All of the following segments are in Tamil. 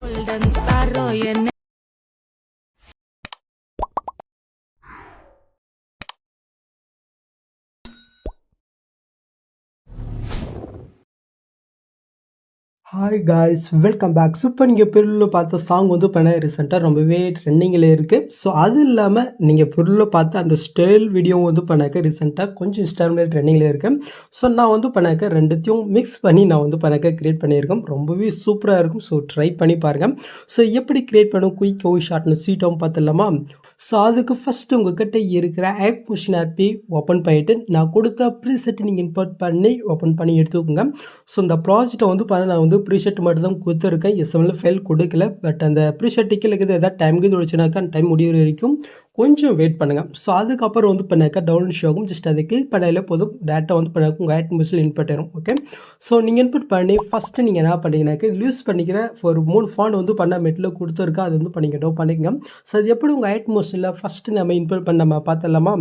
Golden Sparrow y en hi guys welcome back super நீங்கள் பொருளில் பார்த்த சாங் வந்து பண்ண ரீசெண்டாக ரொம்பவே ட்ரெண்டிங்கில் இருக்குது ஸோ அது இல்லாமல் நீங்கள் பொருளில் பார்த்த அந்த ஸ்டைல் வீடியோவும் வந்து பண்ணாக்க ரீசெண்டாக கொஞ்சம் இன்ஸ்டாகிராமில் ட்ரெண்டிங்கில் இருக்குது ஸோ நான் வந்து பண்ணாக்க ரெண்டுத்தையும் மிக்ஸ் பண்ணி நான் வந்து பண்ணாக்க க்ரியேட் பண்ணியிருக்கேன். ரொம்பவே சூப்பராக இருக்கும். ஸோ ட்ரை பண்ணி பாருங்கள் ஸோ எப்படி க்ரியேட் பண்ணும்? குயிக் ஓ ஷார்ட்னு சீட்டும் பார்த்துடலாமா? ஸோ அதுக்கு ஃபஸ்ட்டு உங்கள்கிட்ட இருக்கிற ஆப் மிஷின் ஆப்பி ஓப்பன் பண்ணிவிட்டு நான் கொடுத்த ப்ரீசெட்டை நீங்கள் இன்போர்ட் பண்ணி ஓப்பன் பண்ணி எடுத்துக்கோங்க. ஸோ இந்த ப்ராஜெக்ட்டை வந்து பண்ண நான் வந்து ப்ரீஷர்ட் மட்டும் தான் கொடுத்துருக்கேன் எஸ்எம்எல் ஃபைல் கொடுக்கல. பட் அந்த ப்ரீசெட் கீழே இருக்குது எதாவது டைம் தொழிச்சுனாக்கா அந்த டைம் முடிகிற வரைக்கும் கொஞ்சம் வெயிட் பண்ணுங்கள் ஸோ அதுக்கப்புறம் வந்து பண்ணாக்கா டவுன் ஷோ ஆகும் ஜஸ்ட் அதை கிளிக் பண்ணாலே போதும். டேட்டா வந்து பண்ணாக்க உங்கள் ஆட் மிஷில் இன்புட் ஆயிரும் ஓகே ஸோ நீங்கள் இன்புட் பண்ணி ஃபஸ்ட்டு நீங்கள் என்ன பண்ணீங்கன்னாக்கா இது யூஸ் பண்ணிக்கிற ஒரு மூணு ஃபாண்ட் வந்து பண்ண மெட்டில் கொடுத்துருக்கா அது வந்து பண்ணிக்க டவு பண்ணிக்கங்க. ஸோ அது எப்படி உங்கள் ஆட் மிஷில் ஃபஸ்ட்டு நம்ம இன்புட் பண்ண நம்ம பார்த்தலாமா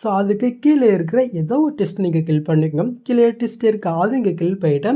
ஸோ அதுக்கு கீழே இருக்கிற ஏதோ ஒரு டெஸ்ட் நீங்கள் கில் பண்ணிக்கோங்க. கீழே டெஸ்ட் இருக்கா? அது இங்கே கில் பண்ணிவிட்டு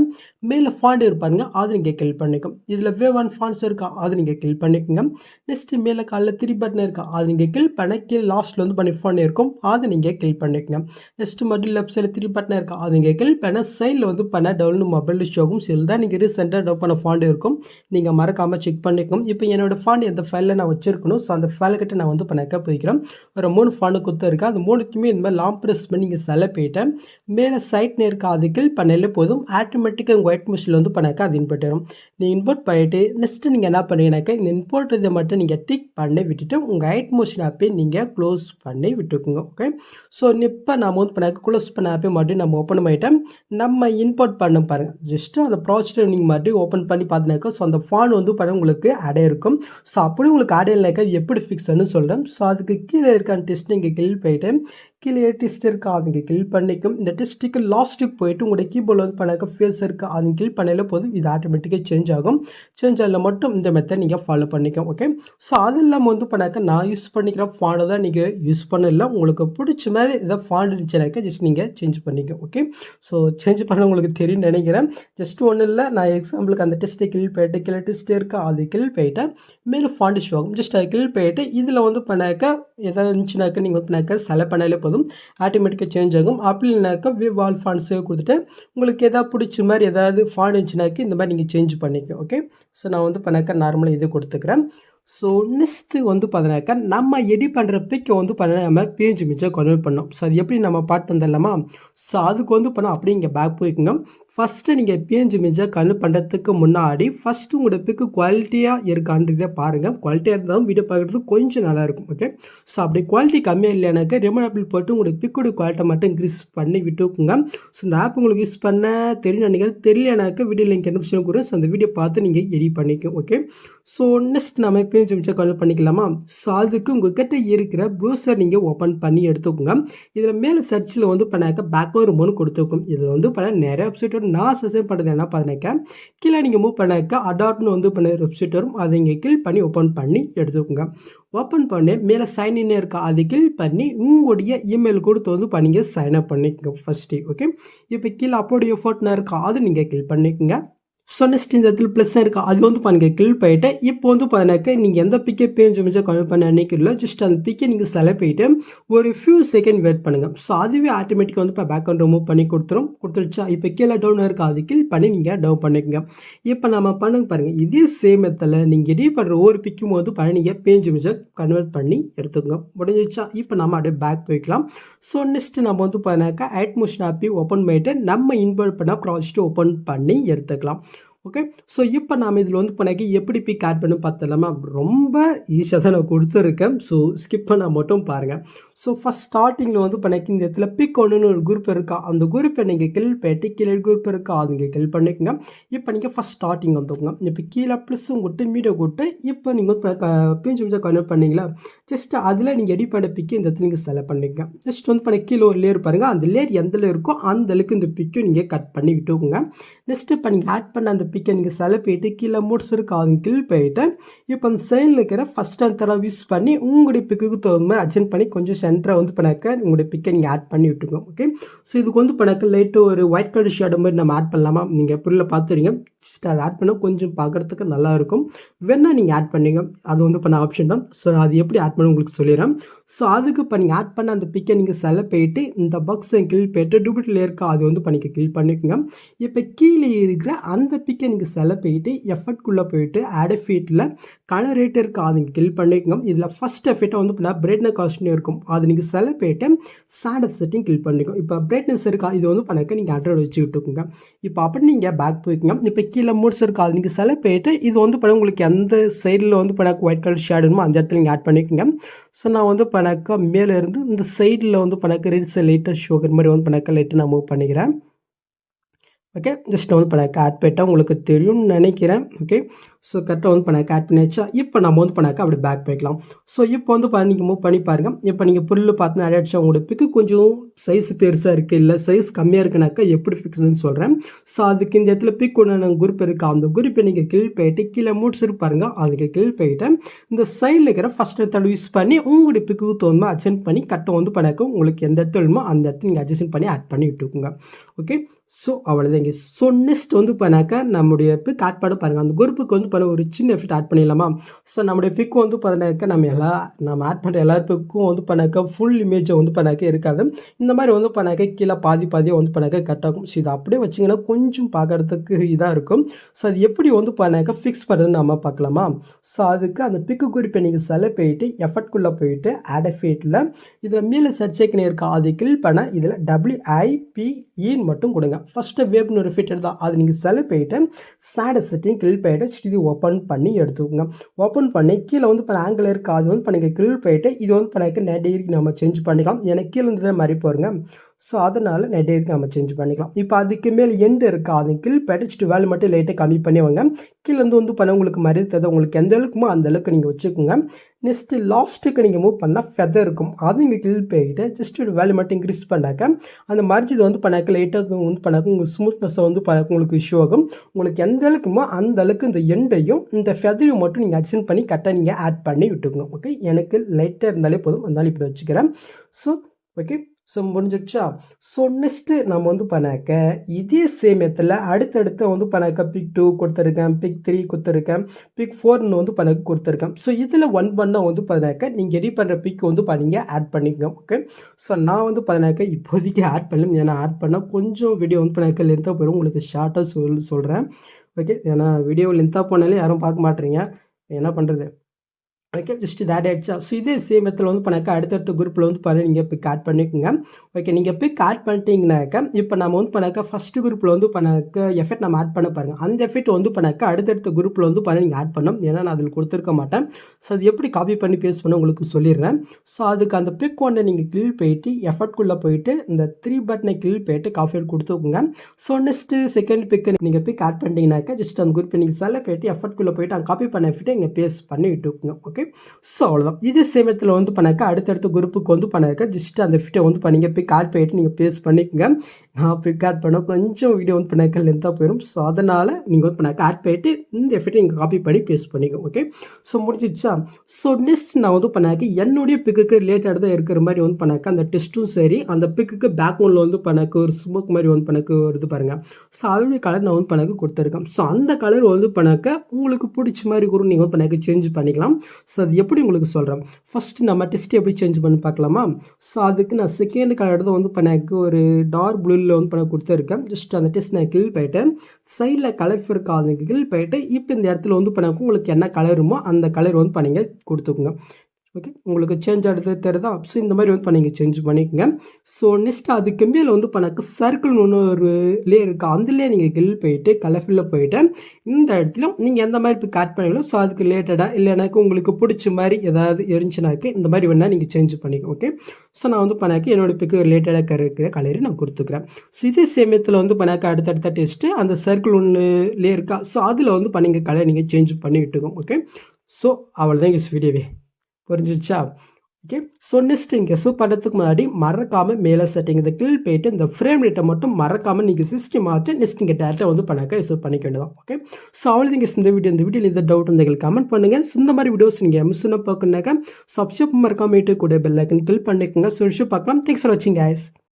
மேலே ஃபாண்ட் இருப்பாருங்க அது நீங்கள் கிளிக் பண்ணிக்கும். இதில் வே ஒன் ஃபாண்ட்ஸ் இருக்கா அது நீங்கள் கிளிக் பண்ணிக்கோங்க. நெக்ஸ்ட்டு மேலே காலில் த்ரீ பட்டன் இருக்கா அது நீங்கள் கில் பண்ண கீழே லாஸ்ட்டில் வந்து பண்ணி ஃபாண்ட் இருக்கும் அதை நீங்கள் கில் பண்ணிக்கோங்க. நெக்ஸ்ட்டு மட்டும் லெஃப்ட் சைடில் த்ரீ பட்டன் இருக்கா அது நீங்கள் கிளிக் பண்ண சைடில் வந்து பண்ண டவுன் மொபைல் ஷோகும் சில தான். நீங்கள் ரீசெண்டாக டவுன் பண்ண ஃபாண்ட் இருக்கும் நீங்கள் மறக்காமல் செக் பண்ணிக்கணும் இப்போ என்னோடய ஃபாண்ட் எந்த ஃபைலில் நான் வச்சிருக்கணும் ஸோ அந்த ஃபைல் கிட்ட நான் வந்து பண்ணக்க போய்க்கிறேன். ஒரு மூணு ஃபாண்டு கொடுத்து இருக்கா அந்த மூணுக்குமே இந்த மாதிரி லாங் ப்ரெஸ் பண்ணி நீங்கள் செலப்பிட்டேன் மேலே சைட் நேருக்கு அது கிளிக் பண்ணாலே போதும். ஆட்டோமேட்டிக்காக உங்கள் ஒயிட் மிஷினில் வந்து பண்ணாக்கா அது இன்புட் வரும். நீங்கள் இன்புட் பண்ணிவிட்டு நெக்ஸ்ட்டு நீங்கள் என்ன பண்ணுறீங்கனாக்கா இந்த இன்போர்ட் இதை மட்டும் நீங்கள் டிக் பண்ணி விட்டுட்டு உங்கள் ஒயிட் மிஷின் ஆப்பே நீங்கள் க்ளோஸ் பண்ணி விட்டுக்குங்க ஓகே ஸோ இப்போ நம்ம வந்து பண்ணாக்க க்ளோஸ் பண்ண ஆப்பே மட்டும் நம்ம ஓப்பன் பண்ணிட்டோம். நம்ம இன்போர்ட் பண்ண பாருங்கள் ஜஸ்ட்டு அந்த ப்ராஜெக்டை நீங்கள் மறுபடியும் ஓப்பன் பண்ணி பார்த்தினாக்கா ஸோ அந்த ஃபான் வந்து பண்ண உங்களுக்கு அடை இருக்கும். ஸோ அப்படி உங்களுக்கு அடை இல்லைனாக்கா இது எப்படி ஃபிக்ஸ்னு சொல்கிறேன் ஸோ அதுக்கு கீழே இருக்கான டெஸ்ட் நீங்கள் கிளிக் போயிட்டு கீழே டெஸ்ட் இருக்கா? அதுங்க கிளிக் பண்ணிக்கும். இந்த டெஸ்ட்டுக்கு லாஸ்ட்டுக்கு போயிட்டு உங்களுடைய கீபோர்டில் வந்து பண்ணாக்க ஃபேஸ் இருக்கா? அது கிளிக் பண்ணல போதும் இது ஆட்டோமேட்டிக்காக சேஞ்ச் ஆகும். சேஞ்ச் ஆகல மட்டும் இந்த மெத்தட் நீங்கள் ஃபாலோ பண்ணிக்கோ ஓகே ஸோ அது இல்லாமல் வந்து பண்ணாக்க நான் யூஸ் பண்ணிக்கிற ஃபாண்டை தான் நீங்கள் யூஸ் பண்ணல. உங்களுக்கு பிடிச்ச மாதிரி எதாவது ஃபாண்ட் இருந்துச்சுனாக்க ஜஸ்ட் நீங்கள் சேஞ்ச் பண்ணிக்க ஓகே ஸோ சேஞ்ச் பண்ண உங்களுக்கு தெரியும்னு நினைக்கிறேன். ஜஸ்ட் ஒன்றும் இல்லை நான் எக்ஸாம்பிளுக்கு அந்த டெஸ்ட்டை கிளிக் போயிட்டு கீழே டெஸ்ட் இருக்கா? அது கிளிக் போயிட்டு மேலே ஃபாண்ட் ஷோ ஆகும். ஜஸ்ட் அது கிளிக் போயிட்டு இதில் வந்து பண்ணாக்க எதாவது இருந்துச்சுனாக்க நீங்கள் வந்து பண்ணாக்க செலக்ட் பண்ணாலே போதும் ஆட்டோமேட்டிக்காக சேஞ்ச் ஆகும். அப்படி இல்லைனாக்கா வி வால் ஃபாண்ட் சேவ் கொடுத்துட்டு உங்களுக்கு எதாவது பிடிச்ச மாதிரி ஏதாவது ஃபாண்ட் இருந்துச்சுனாக்கா இந்த மாதிரி நீங்கள் சேஞ்ச் பண்ணிக்கோ ஓகே ஸோ நான் வந்து பண்ணாக்க நார்மலாக இது கொடுத்துக்கிறேன். ஸோ நெக்ஸ்ட்டு வந்து பார்த்தீங்கன்னாக்கா நம்ம எடி பண்ணுற பிக்கை வந்து பார்த்தீங்கன்னா நம்ம பேஜ் மிச்சம் கன்வெர்ட் பண்ணோம் ஸோ அது எப்படி நம்ம பாட்டு வந்துடலாமா ஸோ அதுக்கு வந்து பண்ணால் அப்படியே இங்கே பேக் போய்க்குங்க. ஃபஸ்ட்டு நீங்கள் பேஜ் மிச்சம் கன்வெர்ட் பண்ணுறதுக்கு முன்னாடி ஃபஸ்ட்டு உங்களோட பிக்கு குவாலிட்டியாக இருக்கான்றதை பாருங்கள் குவாலிட்டியாக இருந்தாலும் வீடியோ பார்க்குறது கொஞ்சம் நல்லாயிருக்கும் ஓகே ஸோ அப்படி குவாலிட்டி கம்மியாக இல்லைனாக்கா ரிமூவபிள் போட்டு உங்களோட பிக்கோட குவாலிட்டி மட்டும் இன்க்ரீஸ் பண்ணி விட்டுக்குங்க. ஸோ இந்த ஆப் உங்களுக்கு யூஸ் பண்ண தெரியும் நினைக்கிறேன். தெரியலனாக்கா வீடியோ லிங்க் என்ன விஷயம் கூட ஸோ அந்த வீடியோ பார்த்து நீங்கள் எடிட் பண்ணிக்கும் ஓகே ஸோ நெக்ஸ்ட் நம்ம பேஜ் மிச்சம் கன்வெர்ட் பண்ணிக்கலாமா? ஸோ அதுக்கு உங்ககிட்ட இருக்கிற ப்ரௌசர் நீங்கள் ஓப்பன் பண்ணி எடுத்துக்கோங்க. இதில் மேலே சர்ச்சில் வந்து பண்ணாக்க பேக்வர்ட் ரிமோன்னு கொடுத்துருக்கும். இதில் வந்து பண்ண நிறைய வெப்சைட் வரும். நான் சஜன் பண்ணுறது என்ன பார்த்தீங்கன்னாக்கா கீழே நீங்கள் மூவ் பண்ணாக்கா அடாப்ட்னு வந்து பண்ண வெப்சைட் வரும். அதை இங்கே கிளிக் பண்ணி ஓப்பன் பண்ணி எடுத்துக்கோங்க. ஓப்பன் பண்ணி மேலே சைன் இன் இருக்கா அது கிளிக் பண்ணி உங்களுடைய இமெயில் கொடுத்து வந்து பண்ணிங்க சைன் அப் பண்ணிக்கோங்க ஃபஸ்ட்டு ஓகே இப்போ கீழே அப்லோட் எஃபோர்ட்னா இருக்கா அது நீங்கள் கிளிக் பண்ணிக்கோங்க. ஸோ நெக்ஸ்ட் இந்த இடத்துல ப்ளஸ் இருக்கா? அது வந்து பாருங்க கிளிக் போயிட்டு இப்போ வந்து பார்த்தீங்கன்னாக்கா நீங்கள் எந்த பிக்கை பேஞ்சு மிச்சம் கம்மி பண்ண நினைக்கிறீங்களோ ஜஸ்ட் அந்த பிக்கை நீங்கள் செலக்ட் பண்ணிட்டு ஒரு ஃபியூ செகண்ட் வெயிட் பண்ணுங்கள் ஸோ அதுவே ஆட்டோமேட்டிக்காக வந்து இப்போ பேக்ரவுண்ட் ரிமூவ் பண்ணி கொடுத்துரும். கொடுத்துருச்சா? இப்போ கீழே டவுன் இருக்கா? அது கிளிக் பண்ணி நீங்கள் டவுன் பண்ணிக்கோங்க. இப்போ நம்ம பண்ணுங்க பாருங்கள் இதே சேம் இடத்துல நீங்கள் ரெடி பண்ணுற ஒரு பிக்கும் போது பண்ணி நீங்கள் பேஞ்சு மிச்சம் கன்வெர்ட் பண்ணி எடுத்துக்கோங்க. முடிஞ்சிச்சா இப்போ நம்ம அப்படியே பேக் போய்க்கலாம். ஸோ நெக்ஸ்ட் நம்ம வந்து பார்த்தீங்கன்னாக்கா அட்மோஷன் ஆப்பி ஓப்பன் பண்ணிவிட்டு நம்ம இன்வெர்ட் பண்ண ப்ராஜெக்ட் ஓப்பன் பண்ணி எடுத்துக்கலாம். ஓகே ஸோ இப்போ நாம் இதில் வந்து பண்ணாக்கி எப்படி பிக் ஆட் பண்ணி பார்த்தலாமா ரொம்ப ஈஸியாக தான் நான் கொடுத்துருக்கேன். ஸோ ஸ்கிப் பண்ணால் மட்டும் பாருங்கள் ஸோ ஃபஸ்ட் ஸ்டார்டிங்கில் வந்து பண்ணாக்கி இந்த இடத்துல பிக் ஒன்றுன்னு ஒரு குரூப் இருக்கா? அந்த குரூப்பை நீங்கள் கில் பேட்டி கீழே குரூப் இருக்கா? அது நீங்கள் கில் பண்ணிக்கோங்க. இப்போ நீங்கள் ஃபஸ்ட் ஸ்டார்டிங் வந்துக்கோங்க. இப்போ கீழே ப்ளஸ்ஸும் கொடுத்து மீடியோ கொடுத்து இப்போ நீங்கள் வந்து பிஞ்சு பிஞ்சா கன்வெர்ட் பண்ணீங்களா? ஜஸ்ட் அதில் நீங்கள் எடி பண்ண பிக்கு இந்த இடத்துல நீங்கள் செலக்ட் பண்ணிக்கோங்க. ஜஸ்ட் வந்து பண்ண கீழே ஒரு லேயர் பாருங்கள் அந்த லேயர் எந்த லேயர் இருக்கோ அந்த அளவுக்கு இந்த பிக்கும் நீங்கள் கட் பண்ணி விட்டுக்கோங்க. நெக்ஸ்ட்டு இப்போ நீங்கள் ஆட் பண்ண அந்த பிக்கை நீங்கள் செலப்பிட்டு கீழே முடிச்சிருக்க அது கீழ் போயிட்டு இப்போ அந்த சைனில் இருக்கிற ஃபஸ்ட் அண்ட் தடவை யூஸ் பண்ணி உங்களுடைய பிக்குக்கு தகுந்த மாதிரி அட்ஜென்ட் பண்ணி கொஞ்சம் சென்டரை வந்து பண்ணாக்க உங்களுடைய பிக்கை நீங்கள் ஆட் பண்ணி விட்டுங்க ஓகே ஸோ இதுக்கு வந்து பண்ணாக்க லைட்டு ஒரு ஒயிட் கலர் ஷேடோ மாதிரி நம்ம ஆட் பண்ணலாமா? நீங்கள் புரியல பார்த்துறீங்க ஜஸ்ட் அதை ஆட் பண்ணால் கொஞ்சம் பார்க்குறதுக்கு நல்லா இருக்கும். வேணால் நீங்கள் ஆட் பண்ணுங்க. அது வந்து பண்ண ஆப்ஷன் தான். ஸோ அது எப்படி ஆட் பண்ண உங்களுக்கு சொல்லிடுறேன். ஸோ அதுக்கு இப்போ நீங்கள் ஆட் பண்ண அந்த பிக்கை நீங்கள் செல போயிட்டு இந்த பாக்ஸை கில் போயிட்டு டூப்ளிகேட் லேயருக்கு அது வந்து பண்ணிக்க கில் பண்ணிக்கோங்க. இப்போ கீழே இருக்கிற அந்த பிக்கை நீங்கள் செல போயிட்டு எஃபர்ட்குள்ளே போயிட்டு ஆட் ஃபீட்டில் கலர் ரேட் இருக்கா. அது நீங்கள் கில் பண்ணிக்கோங்க. இதில் ஃபஸ்ட் எஃபெக்டாக வந்து பண்ணால் பிரைட்னஸ் காஸ்ட்னு இருக்கும். அது நீங்கள் செல போயிட்டு சேடஸ் செட்டிங் கில் பண்ணிக்கோ இப்போ பிரைட்னஸ் இருக்கா? இது வந்து பண்ணக்க நீங்கள் ஹண்ட்ரட் வச்சு விட்டுக்கோங்க. இப்போ அப்படி நீங்கள் பேக் போய்க்குங்க. இப்போ கீழே மூட்ஸ் இருக்கா? அது நீங்கள் செல போயிட்டு இது வந்து பண்ண உங்களுக்கு எந்த சைடில் வந்து பண்ண ஒயிட் கலர் ஷேடுமோ அந்த இடத்துல நீங்கள் ஆட் பண்ணிக்கோங்க. ஸோ நான் வந்து பண்ணாக்கா மேலே இருந்து இந்த சைடில் வந்து பண்ணாக்க ரெட் சைட் லைட்டாக ஷோகர் மாதிரி வந்து பண்ணாக்க லைட்டாக நான் மூவ் பண்ணிக்கிறேன். ஓகே ஜஸ்ட் வந்து பல ஆட் உங்களுக்கு தெரியும்னு நினைக்கிறேன். ஓகே ஸோ கரெக்டாக வந்து பண்ணாக்க ஆட் பண்ணியாச்சா இப்போ நம்ம வந்து பண்ணாக்க அப்படி பேக் போய்க்கலாம் ஸோ இப்போ வந்து பாரு நீங்கள் மூவ் பண்ணி பாருங்கள் இப்போ நீங்கள் புல்லு பார்த்து ஆட் அடிச்சா உங்களோட பிக்கு கொஞ்சம் சைஸ் பெருசாக இருக்குது இல்லை சைஸ் கம்மியாக இருக்குனாக்கா எப்படி ஃபிக்ஸ்னு சொல்கிறேன் ஸோ அதுக்கு இந்த இடத்துல பிக் ஒன்று குரூப் இருக்கா? அந்த குரூப்பை நீங்கள் கில் போயிட்டு கீழே மூட்ஸ் இருப்பாருங்க அதுக்கு கில் போயிட்டு இந்த சைடில் இருக்கிற ஃபஸ்ட் இடத்துல யூஸ் பண்ணி உங்களுடைய பிக்கு தோணுமா அட்ஜென்ட் பண்ணி கட்டம் வந்து பண்ணாக்க உங்களுக்கு எந்த இடத்துல வேணுமோ அந்த இடத்துல நீங்கள் அட்ஜஸ்ட் பண்ணி ஆட் பண்ணி விட்டுக்குங்க. ஓகே ஸோ அவ்வளோதாங்க ஸோ நெக்ஸ்ட் வந்து பண்ணாக்க நம்முடைய பிக் ஆட் பண்ண பாருங்கள் அந்த குரூப்புக்கு வந்து பண்ண ஒரு சின்ன எஃபெக்ட் ஆட் பண்ணிடலாமா? ஸோ நம்முடைய பிக் வந்து பார்த்தினாக்க நம்ம எல்லா நம்ம ஆட் பண்ணுற எல்லா பிக்கும் வந்து பண்ணாக்க ஃபுல் இமேஜை வந்து பண்ணாக்க இருக்காது. இந்த மாதிரி வந்து பண்ணாக்க கீழே பாதி பாதியாக வந்து பண்ணாக்க கட் ஆகும். ஸோ இதை அப்படியே வச்சிங்கன்னா கொஞ்சம் பார்க்குறதுக்கு இதாக இருக்கும். ஸோ அது எப்படி வந்து பண்ணாக்க ஃபிக்ஸ் பண்ணுறதுன்னு நம்ம பார்க்கலாமா? ஸோ அதுக்கு அந்த பிக்கு குறிப்பை நீங்கள் செல போயிட்டு எஃபர்ட்குள்ளே போயிட்டு ஆட் எஃபெக்டில் இதில் மேலே சர்ச் ஐக்கன் இருக்கா அது கில் பண்ண இதில் டபிள்யூஐபிஇன்னு மட்டும் கொடுங்க. ஃபஸ்ட்டு வேப்னு ஒரு ஃபிட் எடுத்தால் அது நீங்கள் செல போயிட்டு சேட செட்டிங் கில் போயிட்டு இது ஓப்பன் பண்ணி எடுத்துக்கோங்க. ஓப்பன் பண்ணி கீழே வந்து இப்போ ஆங்கிள் இருக்குது அது வந்து பண்ணிக்க கில் போயிட்டு இது வந்து பண்ணிக்க நெட் டிகிரிக்கு நம்ம சேஞ்ச் பண்ணிக்கலாம். எனக்கு கீழே இருந்தது மாதிரி போருங்க ஸோ அதனால் நெட் நம்ம சேஞ்ச் பண்ணிக்கலாம். இப்போ அதுக்கு மேல் எண்டு இருக்கா? அது கில் படிச்சுட்டு வேலை மட்டும் லைட்டாக கம்மி பண்ணிவாங்க கீழேருந்து வந்து பண்ண உங்களுக்கு மரியாதை தேவை உங்களுக்கு எந்த அளவுக்குமோ அந்த அளவுக்கு நீங்கள் வச்சுக்கோங்க. நெக்ஸ்ட்டு லாஸ்ட்டுக்கு நீங்கள் மூவ் பண்ணால் ஃபெதர் இருக்கும். அது நீங்கள் கீழ் போயிட்டு ஜஸ்ட் ஒரு வேலை மட்டும் இன்க்ரீஸ் பண்ணாக்க அந்த மரிச்சது வந்து பண்ணாக்க லைட்டாக வந்து பண்ணாக்க உங்களுக்கு ஸ்மூத்னஸ்ஸை வந்து பண்ணாக்க உங்களுக்கு இஷ்யூ ஆகும். உங்களுக்கு எந்த அளவுக்குமோ அந்த அளவுக்கு இந்த எண்டையும் இந்த ஃபெதரையும் மட்டும் நீங்கள் அட்ஜஸ்ட் பண்ணி கரெக்டாக நீங்கள் ஆட் பண்ணி விட்டுக்கோங்க. ஓகே எனக்கு லைட்டாக இருந்தாலே போதும். அதனால இப்படி வச்சுக்கிறேன். ஸோ ஓகே ஸோ முடிஞ்சிடுச்சா? ஸோ நெக்ஸ்ட்டு நம்ம வந்து பண்ணாக்க இதே சேமியத்தில் அடுத்தடுத்த வந்து பண்ணாக்க பிக் டூ கொடுத்துருக்கேன் பிக் த்ரீ கொடுத்துருக்கேன் பிக் ஃபோர்னு வந்து பண்ணாக்க கொடுத்துருக்கேன். ஸோ இதில் ஒன் பண்ண வந்து பண்ணாக்க நீங்கள் ரெடி பண்ணுற பிக் வந்து பண்ணீங்க ஆட் பண்ணிக்கோங்க ஓகே ஸோ நான் வந்து பண்ணாக்க இப்போதைக்கு ஆட் பண்ணல ஏன்னா ஆட் பண்ணால் கொஞ்சம் வீடியோ வந்து பண்ணாக்க லென்த்தாக போயிடும் உங்களுக்கு ஷார்ட்டாக சொல் சொல்கிறேன் ஓகே ஏன்னா வீடியோ லென்த்தாக போனாலே யாரும் பார்க்க மாட்டேறீங்க என்ன பண்ணுறது ஓகே ஜஸ்ட் தேட் ஆயிடுச்சா ஸோ இதே சேம் மெத்தில் வந்து பண்ணாக்கா அடுத்தடுத்த குரூப்பில் வந்து பண்ணி நீங்கள் பிக் ஆட் பண்ணிக்கோங்க. ஓகே நீங்கள் பிக் ஆட் பண்ணிட்டீங்கனாக்க இப்போ நம்ம வந்து பண்ணாக்க ஃபஸ்ட்டு குரூப்பில் வந்து பண்ணாக்க எஃபெக்ட் நம்ம ஆட் பண்ண பாருங்கள் அந்த எஃபெக்ட் வந்து பண்ணாக்கா அடுத்தடுத்த குரூப்பில் வந்து பண்ண நீங்கள் ஆட் பண்ணணும். ஏன்னா நான் அதில் கொடுத்துருக்க மாட்டேன். ஸோ அது எப்படி காப்பி பண்ணி பேஸ்ட் பண்ண உங்களுக்கு சொல்லிடுறேன். ஸோ அதுக்கு அந்த பிக் ஒன்றை நீங்கள் கிளில் போயிட்டு எஃபர்ட்குள்ளே போயிட்டு இந்த த்ரீ பட்டனை கிளில் போயிட்டு காஃபி கொடுத்துக்கோங்க. ஸோ நெக்ஸ்ட்டு செகண்ட் பிக்கு நீங்கள் பிக் ஆட் பண்ணிட்டீங்கனாக்கா ஜஸ்ட் அந்த குரூப்பை நீங்கள் செல்ல போயிட்டு எஃபர்ட்குள்ளே போயிட்டு அங்கே காப்பி பண்ண எஃபெக்ட்டை இங்கே பேஸ்ட் பண்ணி விட்டுக்கோங்க. ஓகே ஸோ அவ்வளோதான் இதே சேமத்தில் வந்து பண்ணாக்க அடுத்தடுத்த குரூப்புக்கு வந்து பண்ணாக்க ஜஸ்ட் அந்த ஃபிட்டை வந்து பண்ணிங்க. பிக் ஆட் போயிட்டு நீங்கள் பேஸ் பண்ணிக்கோங்க. நான் போய் ஆட் பண்ண கொஞ்சம் வீடியோ வந்து பண்ணாக்க லென்த்தாக போயிடும். ஸோ அதனால் நீங்கள் வந்து பண்ணாக்க ஆட் போயிட்டு இந்த எஃபெக்ட்டை நீங்கள் காப்பி பண்ணி பேஸ்ட் பண்ணிக்கோங்க ஓகே ஸோ முடிஞ்சிடுச்சா? ஸோ நெக்ஸ்ட் நான் வந்து பண்ணாக்க என்னுடைய பிக்குக்கு ரிலேட்டடாக தான் இருக்கிற மாதிரி வந்து பண்ணாக்க அந்த டெஸ்ட்டும் சரி அந்த பிக்குக்கு பேக்ரவுண்டில் வந்து பண்ணக்கு ஒரு ஸ்மோக் மாதிரி வந்து பண்ணக்கு வருது பாருங்கள் ஸோ அதோடைய கலர் நான் வந்து பண்ணாக்க கொடுத்துருக்கேன். ஸோ அந்த கலர் வந்து பண்ணாக்க உங்களுக்கு பிடிச்ச மாதிரி கூட நீங்கள் வந்து பண்ணாக்க சேஞ்ச் பண்ணிக்கலாம். ஸோ அது எப்படி உங்களுக்கு சொல்கிறேன் ஃபஸ்ட்டு நம்ம டெஸ்ட்டு எப்படி சேஞ்ச் பண்ணி பார்க்கலாமா? ஸோ அதுக்கு நான் செகண்ட் கலர் தான் வந்து பண்ணாக்க ஒரு டார்க் ப்ளூவில் வந்து பண்ண கொடுத்துருக்கேன். ஜஸ்ட் அந்த டெஸ்ட் நான் கில் போயிட்டேன் சைடில் கலர் இருக்காது கில் போயிட்டு இப்போ இந்த இடத்துல வந்து பண்ணக்கு உங்களுக்கு என்ன கலருமோ அந்த கலர் வந்து பண்ணிங்க கொடுத்துக்குங்க. ஓகே உங்களுக்கு சேஞ்ச் ஆகிறது தெரியுதா? ஸோ இந்த மாதிரி வந்து பண்ணிங்க சேஞ்ச் பண்ணிக்கோங்க. ஸோ நெக்ஸ்ட் அதுக்கு மேலே வந்து பண்ணாக்க சர்க்கிள் ஒன்று ஒரு லேயர் இருக்குது அதுலேயே நீங்கள் கில் போயிட்டு கலர்ஃபுல்லில் போயிட்டு இந்த இடத்துல நீங்கள் எந்த மாதிரி இப்போ கட் பண்ணீங்களோ ஸோ அதுக்கு ரிலேட்டடாக இல்லை எனக்கு உங்களுக்கு பிடிச்ச மாதிரி ஏதாவது இருந்துச்சுனாக்கு இந்த மாதிரி வேணால் நீங்கள் சேஞ்ச் பண்ணிக்கோ ஓகே ஸோ நான் வந்து பண்ணாக்கி என்னோடய பிக்கு ரிலேட்டடாக இருக்கிற கலரை நான் கொடுத்துக்கிறேன். ஸோ இதே சேமியத்தில் வந்து பண்ணாக்க அடுத்தடுத்த டெஸ்ட்டு அந்த சர்க்கிள் ஒன்று லேயர் இருக்கா? ஸோ அதில் வந்து பண்ணிங்க கலர் நீங்கள் சேஞ்ச் பண்ணி விட்டுக்கோங்க ஓகே ஸோ அவ்வளோதான் இஸ் வீடியோவே புரிஞ்சிச்சா? ஓகே ஸோ நெக்ஸ்ட் நீங்கள் சூப் பண்ணுறதுக்கு முன்னாடி மறக்காமல் மேலே செட்டிங் இந்த கிளில் போயிட்டு இந்த ஃப்ரேம் ரேட்டை மட்டும் மறக்காமல் நீங்கள் சிஸ்டம் மாற்றி நெக்ஸ்ட் நீங்கள் டேட்டா வந்து பண்ணாக்க யூஸ் பண்ணிக்க வேண்டியதான் ஓகே ஸோ அவ்வளோ நீங்கள் இந்த வீடியோ இந்த வீடியோவில் இந்த டவுட் வந்து எங்களுக்கு கமெண்ட் பண்ணுங்கள் ஸோ இந்த மாதிரி வீடியோஸ் நீங்கள் மிஸ்ஸுன்னு பார்க்கணுனாக்கா சப்ஸ்கிரைப் மறக்காம கூட பெல் ஐக்கன் கிளிக் பண்ணிக்கோங்க. ஸோ பார்க்கலாம். தேங்க்ஸ் ஃபார் வாட்சிங் guys.